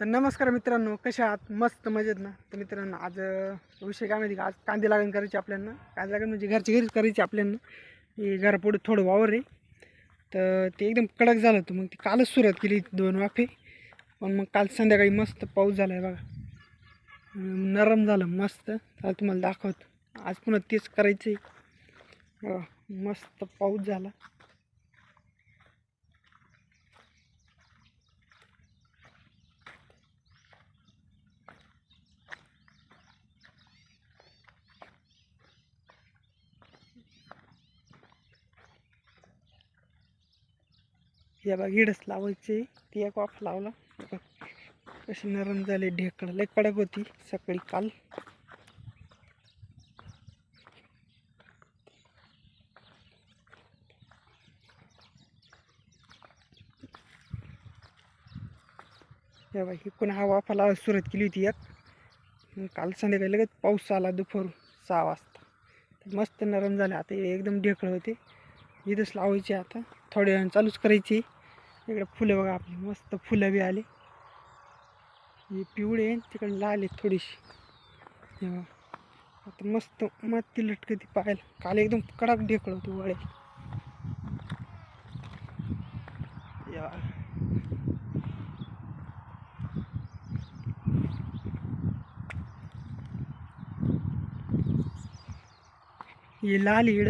तर नमस्कार मित्रांनो कशा आहात? मस्त मजेत ना? तर मित्रांनो आज विषय काय माहिती का? आज कांदे लागण करायची आपल्यांना. कांदे लागण म्हणजे घरची घरीच करायची आपल्यांना. हे घरापुढे थोडं वावर आहे. तर ते एकदम कडक झालं होतं. मग ती कालच सुरुवात केली दोन वाफे. पण मग काल संध्याकाळी मस्त पाऊस झाला आहे बघा नरम झालं मस्त. तर तुम्हाला दाखवतो. आज पुन्हा तेच करायचं आहे बघा, मस्त पाऊस झाला. या बघ इडच लावायचे. ती एक वाफ लावला. कशी नरम झाले ढेकळ. लय कडक होती सकाळी काल. या बाई इकडून हा वाफा लावायला सुरुवात केली होती एक. काल संध्याकाळी लगेच पाऊस आला दुपार सहा वाजता. मस्त नरम झाले. आता एकदम ढेकळ होते. इथंच लावायचे आता. थोड्या वेळानं चालूच करायची. इकडे फुलं बघा आपली मस्त फुलं बी आली. हे पिवळे आहे, तिकडे लाल आहे थोडीशी. आता मस्त माती लटकती पाहायला. काल एकदम कडक ढेकळ होती वळे हे लाल इड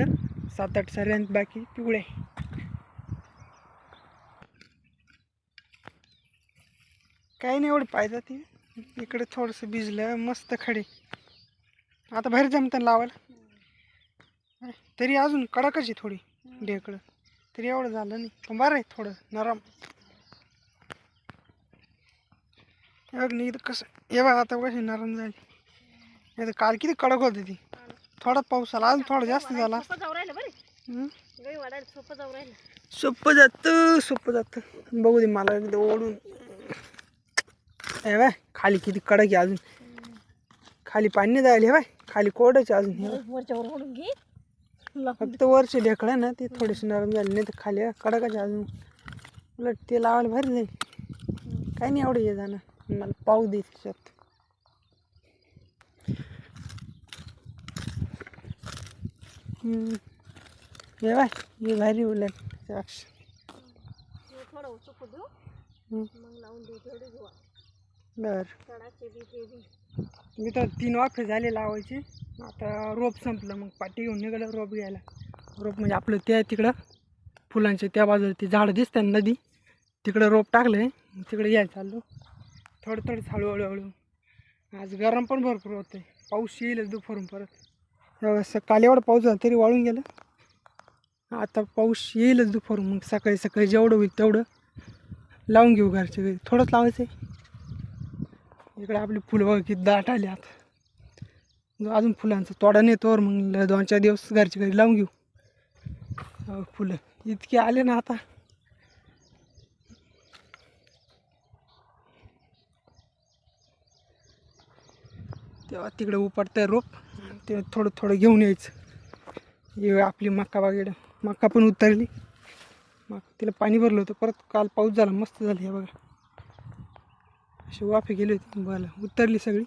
सात आठ सऱ्यांत बाकी पिवळे काही नाही एवढं पाहिजे ती. इकडे थोडंसं भिजलं मस्त खडे. आता बाहेर जमतं लावायला. तरी अजून कडकच आहे थोडी ढेकळं. तरी एवढं झालं नाही. पण बरं आहे थोडं नरम. बघ नाही कसं बघ आता कशी नरम झाली. नाही तर काल किती कडक होती ती. थोडा पाऊस आला अजून थोडा जास्त झाला. सोपं जातं सोपं जातं. बघू दे मला एकदा ओढून. हे बाय खाली किती कडक आहे अजून. खाली पाणी नाही जायला हे बाय खाली कोरडच आहे अजून हे बाय. वरच्या वर ओढून घे. लाकूड फक्त वरचे ढेकळं ना ते थोडेसे नरम झाले नाही तर खाली कडकच अजून. उलट ते लावायला भारी जाईल. काही नाही एवढं हे जाणार मला पाऊ दे त्याच्यात. हम्म. हे बाय हे भारी उलट द्राक्ष. थोडं चुकू देऊ. हम्म. मग लावून देऊ तेवढे घेऊ बरं. ते मी तर तीन वाफे झाले लावायचे. आता रोप संपलं मग पाठी घेऊन निघालं रोप घ्यायला. रोप म्हणजे आपलं त्या तिकडं. फुलांचे त्या बाजूला ते झाडं दिसतात नदी. तिकडं रोप टाकलं आहे तिकडे यायला चाललो. थोडं थोडं हळूहळू. हळू आज गरम पण भरपूर होतं आहे पाऊस येईलच दुपारून परत. सकाळी एवढा पाऊस झाला तरी वाळून गेलं. आता पाऊस येईलच दुपारून. मग सकाळी सकाळी जेवढं होईल तेवढं लावून घेऊ घरच्या घरी थोडंच लावायचं आहे इकडे आपली फुलं बघा किती दाट आली आता अजून फुलांचं तोडा नेतोवर मग ल- दोन चार दिवस घरच्या घरी लावून घेऊ. हो, फुलं इतके आले ना आता. तेव्हा तिकडे उपटतंय रोप. ते थोडं थोडं घेऊन यायचं. हे आपली मक्का बागेड मक्का पण उतरली. मग तिला पाणी भरलं होतं. परत काल पाऊस झाला मस्त झालं हे बघा. अशी वाफे गेली होती बरं उतरली सगळी.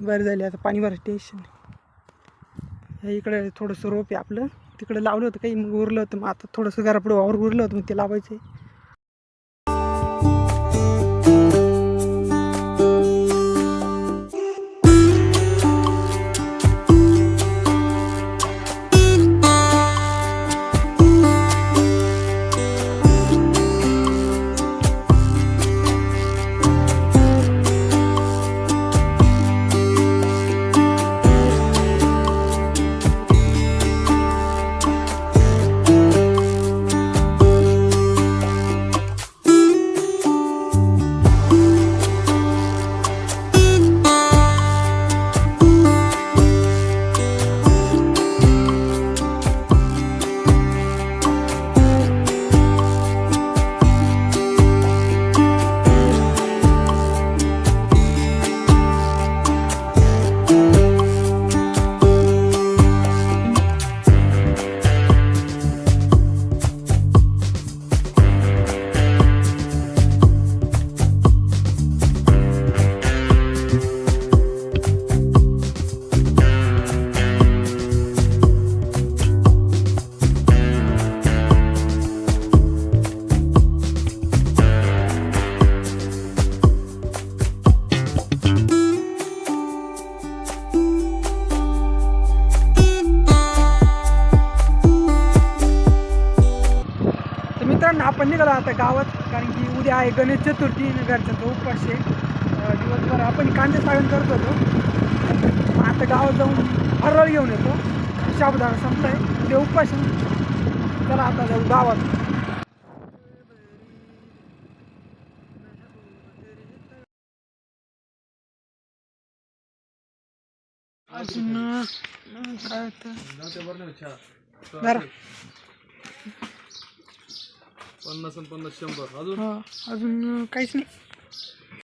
बरं झाली आता पाणी भरायचं टेन्शन नाही. ह्या इकडे थोडंसं रोप आहे आपलं. तिकडं लावलं होतं काही मग उरलं होतं. मग आता थोडंसं घरापुढे वावर उरलं होतं मग ते लावायचं. आहे आता गावात कारण की उद्या आहे गणेश चतुर्थी आणि घरच्यांचा उपवास आहे दिवसभर आपण कांदे साळण करत होतो. आता गावात जाऊन हरळ घेऊन येतो. शाबुदाणा संपलाय. उद्या उपवास आहे. चला आता जाऊ गावात. काय होतं पन्नास आणि पन्नास शंभर. अजून? हा, अजून काहीच नाही.